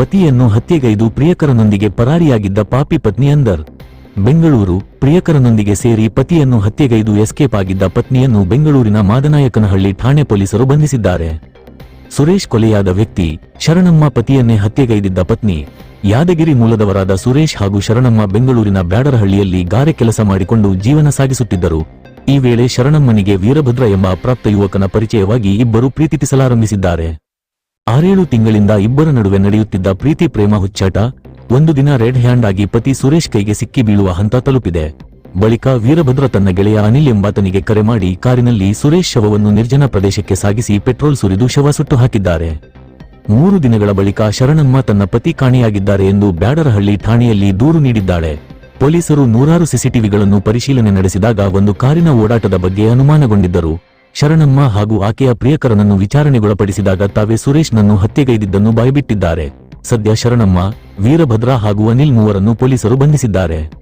ಪತಿಯನ್ನು ಹತ್ಯೆಗೈದು ಪ್ರಿಯಕರನೊಂದಿಗೆ ಪರಾರಿಯಾಗಿದ್ದ ಪಾಪಿ ಪತ್ನಿ ಅಂದರ್. ಬೆಂಗಳೂರು, ಪ್ರಿಯಕರನೊಂದಿಗೆ ಸೇರಿ ಪತಿಯನ್ನು ಹತ್ಯೆಗೈದು ಎಸ್ಕೇಪ್ ಆಗಿದ್ದ ಪತ್ನಿಯನ್ನು ಬೆಂಗಳೂರಿನ ಮಾದನಾಯಕನಹಳ್ಳಿ ಠಾಣೆ ಪೊಲೀಸರು ಬಂಧಿಸಿದ್ದಾರೆ. ಸುರೇಶ್ ಕೊಲೆಯಾದ ವ್ಯಕ್ತಿ, ಶರಣಮ್ಮ ಪತಿಯನ್ನೇ ಹತ್ಯೆಗೈದಿದ್ದ ಪತ್ನಿ, ಯಾದಗಿರಿ ಮೂಲದವರಾದ ಸುರೇಶ್ ಹಾಗೂ ಶರಣಮ್ಮ ಬೆಂಗಳೂರಿನ ಬ್ಯಾಡರಹಳ್ಳಿಯಲ್ಲಿ ಗಾರೆ ಕೆಲಸ ಮಾಡಿಕೊಂಡು ಜೀವನ ಸಾಗಿಸುತ್ತಿದ್ದರು. ಈ ವೇಳೆ ಶರಣಮ್ಮನಿಗೆ ವೀರಭದ್ರ ಎಂಬ ಅಪ್ರಾಪ್ತ ಯುವಕನ ಪರಿಚಯವಾಗಿ ಇಬ್ಬರು ಪ್ರೀತಿಸಲಾರಂಭಿಸಿದ್ದಾರೆ. ಆರೇಳು ತಿಂಗಳಿಂದ ಇಬ್ಬರ ನಡುವೆ ನಡೆಯುತ್ತಿದ್ದ ಪ್ರೀತಿ ಪ್ರೇಮ ಹುಚ್ಚಾಟ, ಒಂದು ದಿನ ರೆಡ್ ಹ್ಯಾಂಡ್ ಆಗಿ ಪತಿ ಸುರೇಶ್ ಕೈಗೆ ಸಿಕ್ಕಿ ಬೀಳುವ ಹಂತ ತಲುಪಿದೆ. ಬಳಿಕ ವೀರಭದ್ರ ತನ್ನ ಗೆಳೆಯ ಅನಿಲ್ ಎಂಬಾತನಿಗೆ ಕರೆ ಮಾಡಿ ಕಾರಿನಲ್ಲಿ ಸುರೇಶ್ ಶವವನ್ನು ನಿರ್ಜನ ಪ್ರದೇಶಕ್ಕೆ ಸಾಗಿಸಿ ಪೆಟ್ರೋಲ್ ಸುರಿದು ಶವ ಸುಟ್ಟು ಹಾಕಿದ್ದಾರೆ. ಮೂರು ದಿನಗಳ ಬಳಿಕ ಶರಣಮ್ಮ ತನ್ನ ಪತಿ ಕಾಣೆಯಾಗಿದ್ದಾರೆ ಎಂದು ಬ್ಯಾಡರಹಳ್ಳಿ ಠಾಣೆಯಲ್ಲಿ ದೂರು ನೀಡಿದ್ದಾಳೆ. ಪೊಲೀಸರು ನೂರಾರು ಸಿಸಿಟಿವಿಗಳನ್ನು ಪರಿಶೀಲನೆ ನಡೆಸಿದಾಗ ಒಂದು ಕಾರಿನ ಓಡಾಟದ ಬಗ್ಗೆ ಅನುಮಾನಗೊಂಡಿದ್ದರು. ಶರಣಮ್ಮ ಹಾಗೂ ಆಕೆಯ ಪ್ರಿಯಕರನನ್ನು ವಿಚಾರಣೆಗೊಳಪಡಿಸಿದಾಗ ತಾವೇ ಸುರೇಶ್ನನ್ನು ಹತ್ಯೆಗೈದಿದ್ದನ್ನು ಬಾಯ್ಬಿಟ್ಟಿದ್ದಾರೆ. ಸದ್ಯ ಶರಣಮ್ಮ, ವೀರಭದ್ರ ಹಾಗೂ ಅನಿಲ್ ಮೂವರನ್ನು ಪೊಲೀಸರು ಬಂಧಿಸಿದ್ದಾರೆ.